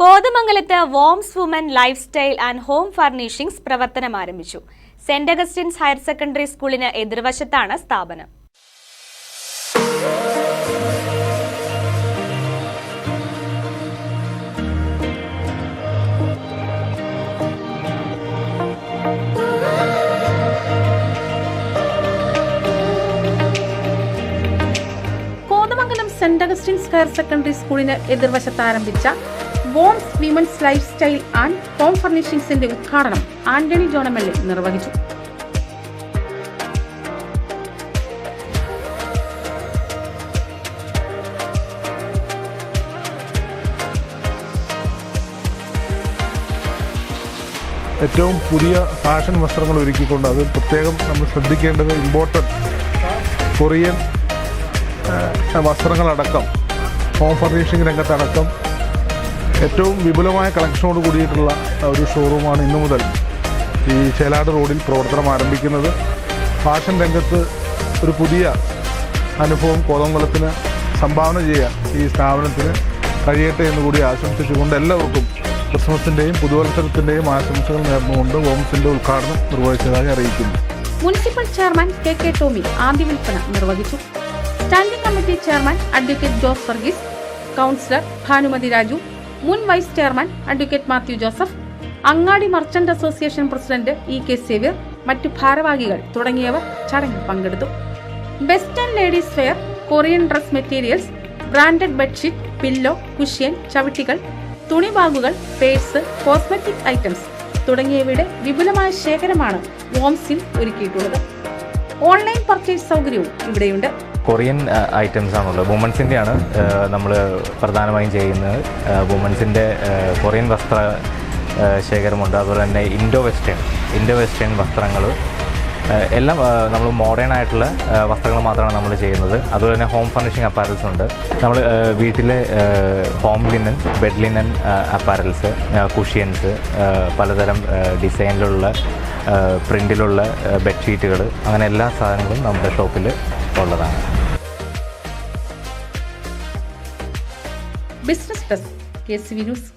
കോതമംഗലത്ത് Woms women lifestyle and home furnishings പ്രവർത്തനം ആരംഭിച്ചു. സെന്റ് അഗസ്റ്റിൻസ് ഹയർ സെക്കൻഡറി സ്കൂളിന് എതിർവശത്താണ് സ്ഥാപനം. സെന്റ് അഗസ്റ്റിൻസ് ഹയർ സെക്കൻഡറി സ്കൂളിന് എതിർവശത്ത് ആരംഭിച്ച Woms women's lifestyle and home ഫർണിഷിംഗ്സിന്റെ ഉദ്ഘാടനം ആന്റണി ജോണമല്ലി നിർവഹിച്ചു. ഏറ്റവും പുതിയ ഫാഷൻ വസ്ത്രങ്ങൾ ഒരുക്കിക്കൊണ്ട് അത് പ്രത്യേകം നമ്മൾ ശ്രദ്ധിക്കേണ്ടത് ഇമ്പോർട്ടന്റ് കൊറിയൻ വസ്ത്രങ്ങളടക്കം ഹോം ഫർണിഷിംഗ് രംഗത്തടക്കം ഏറ്റവും വിപുലമായ കളക്ഷനോട് കൂടിയിട്ടുള്ള ഒരു ഷോറൂമാണ് ഇന്നു മുതൽ ഈ ചേലാട് റോഡിൽ പ്രവർത്തനം ആരംഭിക്കുന്നത്. ഫാഷൻ രംഗത്ത് ഒരു പുതിയ അനുഭവം കോതംകുളത്തിന് സംഭാവന ചെയ്യാൻ ഈ സ്ഥാപനത്തിന് കഴിയട്ടെ എന്ന് കൂടി ആശംസിച്ചുകൊണ്ട് എല്ലാവർക്കും ക്രിസ്മസിന്റെയും പുതുവത്സരത്തിന്റെയും ആശംസകൾ നേർന്നുകൊണ്ട് ഹോംസിന്റെ ഉദ്ഘാടനം നിർവഹിച്ചതായി അറിയിക്കുന്നു. Municipal chairman K K Tomy ആദ്യ വിൽപ്പന നിർവഹിച്ചു. Standing committee chairman advocate Jose Varghese councillor Bhanumathi Raju മുൻ vice chairman advocate Mathew Joseph അങ്ങാടി merchant association president E K Xavier മറ്റു ഭാരവാഹികൾ തുടങ്ങിയവർ ചടങ്ങിൽ പങ്കെടുത്തു. Western ladies wear Korean dress materials branded bedsheet pillow cushion ചവിട്ടികൾ തുണിബാഗുകൾ പേഴ്സ് കോസ്മെറ്റിക് ഐറ്റംസ് തുടങ്ങിയവയുടെ വിപുലമായ ശേഖരമാണ് വോംസിൽ ഒരുക്കിയിട്ടുള്ളത്. ഓൺലൈൻ പർച്ചേസ് സൗകര്യവും ഇവിടെയുണ്ട്. കൊറിയൻ ഐറ്റംസ് ആണുള്ളത്. വുമൻസിന്റെയാണ് നമ്മൾ പ്രധാനമായും ചെയ്യുന്നത്. വുമൻസിന്റെ കൊറിയൻ വസ്ത്ര ശേഖരമുണ്ട്. അതുപോലെ തന്നെ ഇൻഡോ വെസ്റ്റേൺ ഇൻഡോ വെസ്റ്റേൺ വസ്ത്രങ്ങൾ എല്ലാം നമ്മൾ മോഡേൺ ആയിട്ടുള്ള വസ്ത്രങ്ങൾ മാത്രമാണ് നമ്മൾ ചെയ്യുന്നത്. അതുപോലെ തന്നെ ഹോം ഫർണിഷിംഗ് അപ്പാരൽസ് ഉണ്ട്. നമ്മൾ വീട്ടിലെ home linen bed linen apparels cushions പലതരം ഡിസൈനിലുള്ള പ്രിന്റിലുള്ള ബെഡ്ഷീറ്റുകൾ അങ്ങനെ എല്ലാ സാധനങ്ങളും നമ്മുടെ ഷോപ്പിൽ ഉള്ളതാണ്. Business desk K C V news